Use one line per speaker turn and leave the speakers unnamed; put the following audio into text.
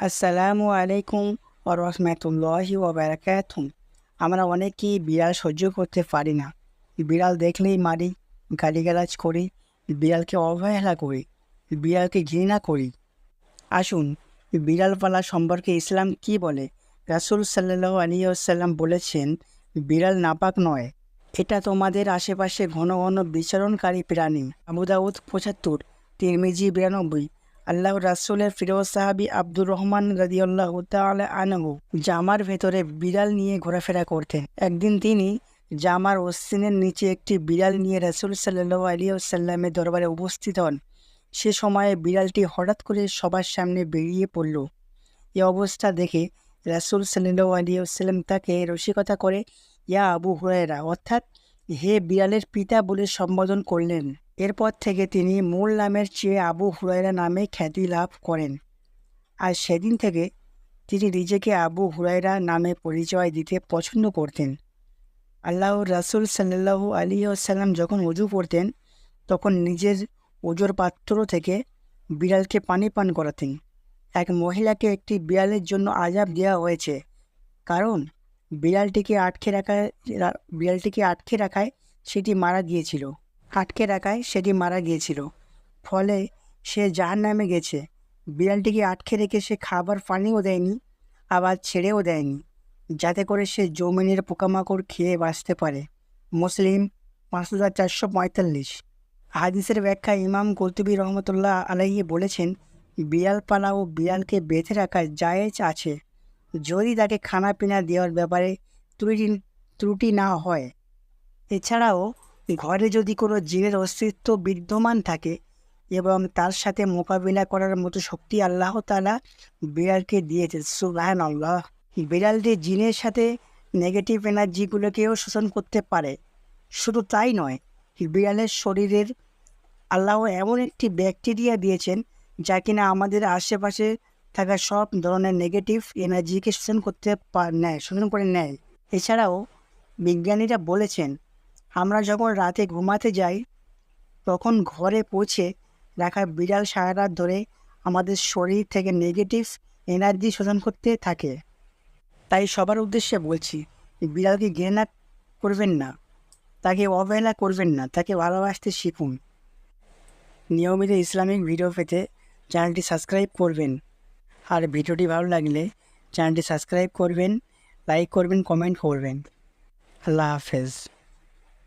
আসসালামু আলাইকুম ও রহমতুল্লাহি ও আমরা অনেকেই বিড়াল সহ্য করতে পারি না। বিড়াল দেখলেই মারি, গালিগালাজ করি বিড়ালকে অবহেলা করি বিড়ালকে ঘৃণা করি। আসুন বিড়াল পালা সম্পর্কে ইসলাম কি বলে? রাসুল সাল্লাহ আলী আসাল্লাম বলেছেন বিড়াল নাপাক নয়। এটা তোমাদের আশেপাশে ঘন ঘন বিচরণকারী প্রাণী। আবুদাউদ পঁচাত্তর, তিরমিজি বিরানব্বই। আল্লাহ রাসুলের ফিরোজ সাহাবি আব্দুর রহমান রাদিউল্লাহ তাআলা আনহু জামার ভেতরে বিড়াল নিয়ে ঘোরাফেরা করতেন। একদিন তিনি জামার ওসিনের নিচে একটি বিড়াল নিয়ে রাসুল সাল্লাহ আলী সাল্লামের দরবারে উপস্থিত হন। সে সময়ে বিড়ালটি হঠাৎ করে সবার সামনে বেরিয়ে পড়ল। এ অবস্থা দেখে রাসুল সাল্লাহ আলী সাল্লাম তাকে রসিকতা করে, ইয়া আবু হুরায়রা, অর্থাৎ হে বিড়ালের পিতা বলে সম্বোধন করলেন। এরপর থেকে তিনি মূল নামের চেয়ে আবু হুরাইরা নামে খ্যাতি লাভ করেন। আর সেদিন থেকে তিনি নিজেকে আবু হুরাইরা নামে পরিচয় দিতে পছন্দ করতেন। আল্লাহ রাসুল সাল্লাহু আলী আসাল্লাম যখন উজু করতেন, তখন নিজের ওজোর পাত্র থেকে বিড়ালকে পানি পান করাতেন। এক মহিলাকে একটি বিড়ালের জন্য আজাব দেওয়া হয়েছে। কারণ বিড়ালটিকে আটকে রাখায় বিড়ালটিকে আটকে রাখায় সেটি মারা গিয়েছিল। আটকে রাখায় সেটি মারা গিয়েছিল। ফলে সে জাহার নামে গেছে। বিড়ালটিকে আটকে রেখে সে খাবার পানিও দেয়নি, আবার ছেড়েও দেয়নি, যাতে করে সে জমিনের পোকামাকড় খেয়ে বাঁচতে পারে। মুসলিম পাঁচ হাজার চারশো পঁয়তাল্লিশ। হাদিসের ব্যাখ্যা ইমাম কর্তুবী রহমতুল্লাহ আলাইহি বলেছেন বিড়াল পালা ও বিড়ালকে বেঁধে রাখা জায়েজ আছে। যদি তাকে খানা পিনা দেওয়ার ব্যাপারে ত্রুটি ত্রুটি না হয়। এছাড়াও, ঘরে যদি কোনো জিনের অস্তিত্ব বিদ্যমান থাকে এবং তার সাথে মোকাবিলা করার মতো শক্তি আল্লাহ তালা বিড়ালকে দিয়েছে সুবাহান আল্লাহ বিড়ালটি জিনের সাথে নেগেটিভ এনার্জিগুলোকেও শোষণ করতে পারে। শুধু তাই নয়, বিড়ালের শরীরের আল্লাহ এমন একটি ব্যাকটেরিয়া দিয়েছেন যা কিনা আমাদের আশেপাশে থাকা সব ধরনের নেগেটিভ এনার্জিকে শোষণ করতে নেয়, শোষণ করে নেয়। এছাড়াও বিজ্ঞানীরা বলেছেন, আমরা যখন রাতে ঘুমাতে যাই, তখন ঘরে পৌঁছে রাখা বিড়াল সারা রাত ধরে আমাদের শরীর থেকে নেগেটিভ এনার্জি শোষণ করতে থাকে। তাই সবার উদ্দেশ্যে বলছি, বিড়ালকে ঘৃণা করবেন না, তাকে অবহেলা করবেন না, তাকে ভালোবাসতে শিখুন। নিয়মিত ইসলামিক ভিডিও পেতে চ্যানেলটি সাবস্ক্রাইব করবেন। আর ভিডিওটি ভালো লাগলে চ্যানেলটি সাবস্ক্রাইব করবেন লাইক করবেন কমেন্ট করবেন। আল্লাহ হাফেজ।